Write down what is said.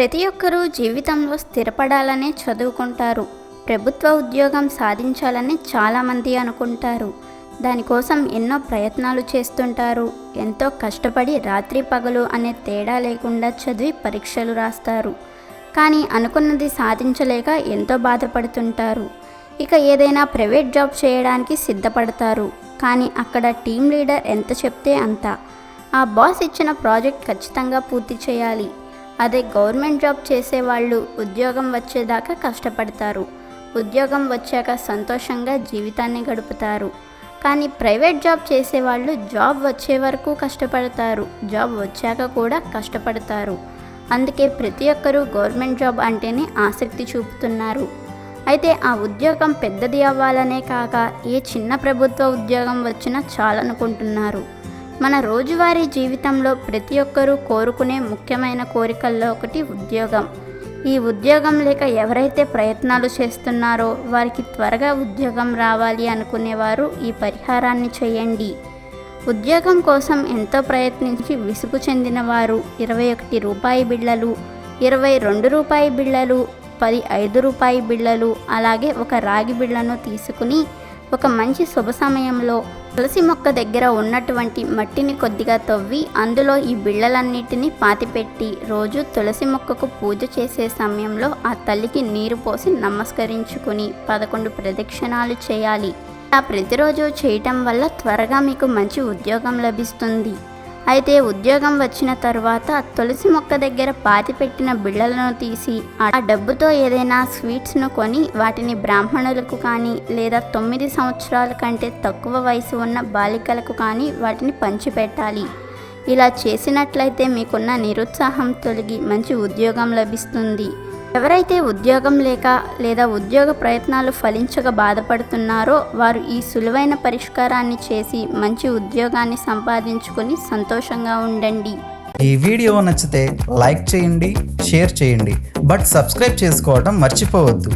ప్రతి ఒక్కరూ జీవితంలో స్థిరపడాలనే చదువుకుంటారు. ప్రభుత్వ ఉద్యోగం సాధించాలని చాలామంది అనుకుంటారు. దానికోసం ఎన్నో ప్రయత్నాలు చేస్తుంటారు. ఎంతో కష్టపడి రాత్రి పగలు అనే తేడా లేకుండా చదివి పరీక్షలు రాస్తారు. కానీ అనుకున్నది సాధించలేక ఎంతో బాధపడుతుంటారు. ఇక ఏదైనా ప్రైవేట్ జాబ్ చేయడానికి సిద్ధపడతారు. కానీ అక్కడ టీం లీడర్ ఎంత చెప్తే అంత. ఆ బాస్ ఇచ్చిన ప్రాజెక్ట్ ఖచ్చితంగా పూర్తి చేయాలి. అదే గవర్నమెంట్ జాబ్ చేసేవాళ్ళు ఉద్యోగం వచ్చేదాకా కష్టపడతారు. ఉద్యోగం వచ్చాక సంతోషంగా జీవితాన్ని గడుపుతారు. కానీ ప్రైవేట్ జాబ్ చేసేవాళ్ళు జాబ్ వచ్చే వరకు కష్టపడతారు. జాబ్ వచ్చాక కూడా కష్టపడతారు. అందుకే ప్రతి ఒక్కరూ గవర్నమెంట్ జాబ్ అంటేనే ఆసక్తి చూపుతున్నారు. అయితే ఆ ఉద్యోగం పెద్దది అవ్వాలనే కాక ఏ చిన్న ప్రభుత్వ ఉద్యోగం వచ్చినా చాలనుకుంటున్నారు. మన రోజువారీ జీవితంలో ప్రతి ఒక్కరూ కోరుకునే ముఖ్యమైన కోరికల్లో ఒకటి ఉద్యోగం. ఈ ఉద్యోగం లేక ఎవరైతే ప్రయత్నాలు చేస్తున్నారో వారికి త్వరగా ఉద్యోగం రావాలి అనుకునేవారు ఈ పరిహారాన్ని చేయండి. ఉద్యోగం కోసం ఎంతో ప్రయత్నించి విసుగు చెందిన వారు ఇరవై ఒకటి రూపాయి బిళ్ళలు ఇరవై రెండు రూపాయి బిళ్ళలు పది ఐదు రూపాయి బిళ్ళలు అలాగే ఒక రాగి బిళ్ళను తీసుకుని ఒక మంచి శుభ సమయంలో తులసి మొక్క దగ్గర ఉన్నటువంటి మట్టిని కొద్దిగా తవ్వి అందులో ఈ బిళ్ళలన్నిటినీ పాతిపెట్టి రోజు తులసి మొక్కకు పూజ చేసే సమయంలో ఆ తల్లికి నీరు పోసి నమస్కరించుకుని పదకొండు ప్రదక్షిణాలు చేయాలి. ఆ ప్రతిరోజు చేయటం వల్ల త్వరగా మీకు మంచి ఉద్యోగం లభిస్తుంది. అయితే ఉద్యోగం వచ్చిన తరువాత తులసి మొక్క దగ్గర పాతిపెట్టిన బిళ్ళలను తీసి ఆ డబ్బుతో ఏదైనా స్వీట్స్ను కొని వాటిని బ్రాహ్మణులకు కానీ లేదా తొమ్మిది సంవత్సరాల కంటే తక్కువ వయసు ఉన్న బాలికలకు కానీ వాటిని పంచిపెట్టాలి. ఇలా చేసినట్లయితే మీకున్న నిరుత్సాహం తొలగి మంచి ఉద్యోగం లభిస్తుంది. ఎవరైతే ఉద్యోగం లేక లేదా ఉద్యోగ ప్రయత్నాలు ఫలించక బాధపడుతున్నారో వారు ఈ సులువైన పరిష్కారాన్ని చేసి మంచి ఉద్యోగాన్ని సంపాదించుకొని సంతోషంగా ఉండండి. ఈ వీడియో నచ్చితే లైక్ చేయండి షేర్ చేయండి. బట్ సబ్స్క్రైబ్ చేసుకోవడం మర్చిపోవద్దు.